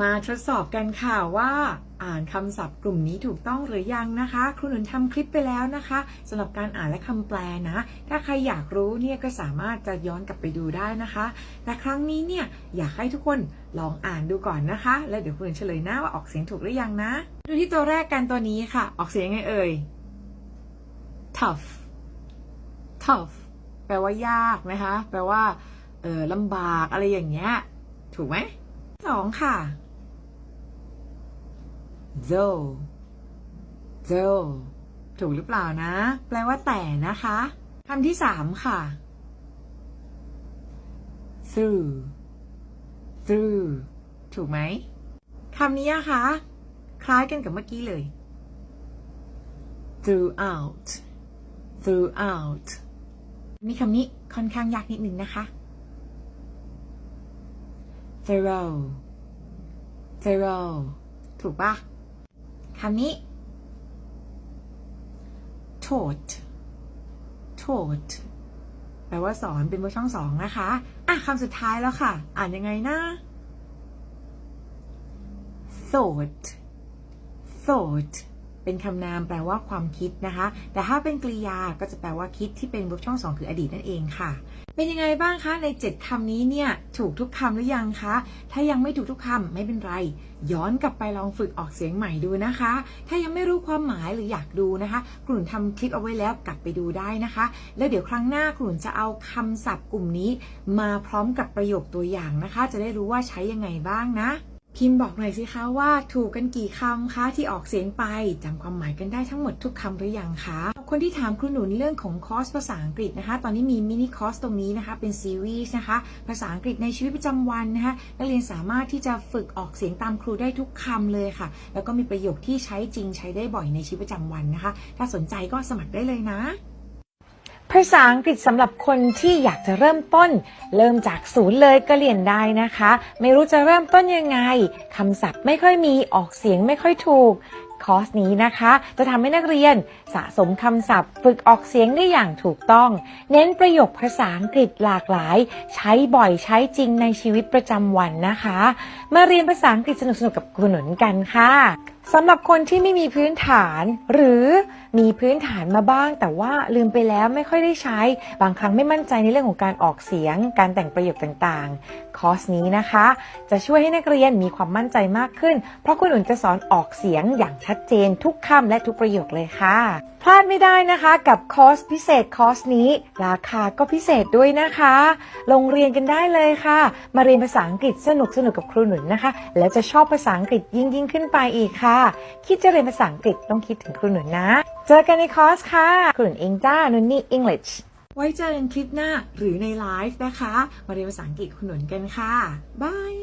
มาทดสอบกันค่ะว่าอ่านคำศัพท์กลุ่มนี้ถูกต้องหรือยังนะคะ ครูหนุนทำคลิปไปแล้วนะคะสำหรับการอ่านและคำแปลนะ ถ้าใครอยากรู้เนี่ยก็สามารถจะย้อนกลับไปดูได้นะคะ แต่ครั้งนี้เนี่ยอยากให้ทุกคนลองอ่านดูก่อนนะคะ แล้วเดี๋ยวครูหนุนเฉลยหน้าว่าออกเสียงถูกหรือยังนะ ดูที่ตัวแรกกันตัวนี้ค่ะ ออกเสียงยังไงเอ่ย tough tough แปลว่ายากนะคะ แปลว่าเออลำบากอะไรอย่างเงี้ย ถูกไหม สองค่ะ though though ถูกหรือเปล่านะ แปลว่าแต่นะคะคำที่สามค่ะ through through ถูกไหมคำนี้อะคะ คล้ายกันกับเมื่อกี้เลย throughout throughout มีคำนี้ค่อนข้างยากนิดนึงนะคะ thorough thorough ถูกปะคำนี้ taught taught แปลว่าสอนเป็นเวอร์ช่องสองนะคะ อะคำสุดท้ายแล้วค่ะ อ่านยังไงนะ thought thought เป็นคำนามแปลว่าความคิดนะคะ แต่ถ้าเป็นกริยาก็จะแปลว่าคิดที่เป็นเวอร์ช่องสองคืออดีตนั่นเองค่ะ เป็นยังไงบ้างคะใน 7คำนี้เนี่ยถูกทุกคำหรือยังคะ ถ้ายังไม่ถูกทุกคำไม่เป็นไร ย้อนกลับไปลองฝึกออกเสียงใหม่ดูนะคะ ถ้ายังไม่รู้ความหมายหรืออยากดูนะคะกลุ่นทำคลิปเอาไว้แล้วกลับไปดูได้นะคะ แล้วเดี๋ยวครั้งหน้ากลุ่นจะเอาคำศัพท์กลุ่มนี้ มาพร้อมกับประโยคตัวอย่างนะคะ จะได้รู้ว่าใช้ยังไงบ้างนะ พิมพ์บอกหน่อยสิคะว่าถูกกันกี่คำคะที่ออกเสียงไปจำความหมายกันได้ทั้งหมดทุกคำหรือยังคะคนที่ถามครูหนุนเรื่องของคอร์สภาษาอังกฤษนะคะ ตอนนี้มีมินิคอร์สตรงนี้นะคะ เป็นซีรีส์นะคะ ภาษาอังกฤษในชีวิตประจำวันนะคะ นักเรียนสามารถที่จะฝึกออกเสียงตามครูได้ทุกคำเลยค่ะ แล้วก็มีประโยคที่ใช้จริงใช้ได้บ่อยในชีวิตประจำวันนะคะ ถ้าสนใจก็สมัครได้เลยนะ ภาษาอังกฤษสำหรับคนที่อยากจะเริ่มต้น เริ่มจากศูนย์เลยก็เรียนได้นะคะ ไม่รู้จะเริ่มต้นยังไงคำศัพท์ไม่ค่อยมีออกเสียงไม่ค่อยถูก คอร์สนี้นะคะ จะทำให้นักเรียนสะสมคำศัพท์ ฝึกออกเสียงได้อย่างถูกต้อง เน้นประโยคภาษาอังกฤษหลากหลาย ใช้บ่อยใช้จริงในชีวิตประจำวันนะคะ มาเรียนภาษาอังกฤษสนุกๆกับครูหนุนกันค่ะสำหรับคนที่ไม่มีพื้นฐาน หรือมีพื้นฐานมาบ้าง แต่ว่าลืมไปแล้วไม่ค่อยได้ใช้ บางครั้งไม่มั่นใจในเรื่องของการออกเสียง การแต่งประโยคต่างๆ คอร์สนี้นะคะ จะช่วยให้นักเรียนมีความมั่นใจมากขึ้น เพราะคุณอุ่นจะสอนออกเสียงอย่างชัดเจนทุกคำและทุกประโยคเลยค่ะ พลาดไม่ได้นะคะกับคอร์สพิเศษคอร์สนี้ ราคาก็พิเศษด้วยนะคะลงเรียนกันได้เลยค่ะ มาเรียนภาษาอังกฤษสนุกสนุกกับครูหนุนนะคะ แล้วจะชอบภาษาอังกฤษยิ่งยิ่งขึ้นไปอีกค่ะ คิดจะเรียนภาษาอังกฤษต้องคิดถึงครูหนุนนะ เจอกันในคอร์สค่ะครูหนุนเองจ้านุนนี่ English ไว้เจอกันคลิปหน้าหรือในไลฟ์นะคะ มาเรียนภาษาอังกฤษคุณหนุนกันค่ะบาย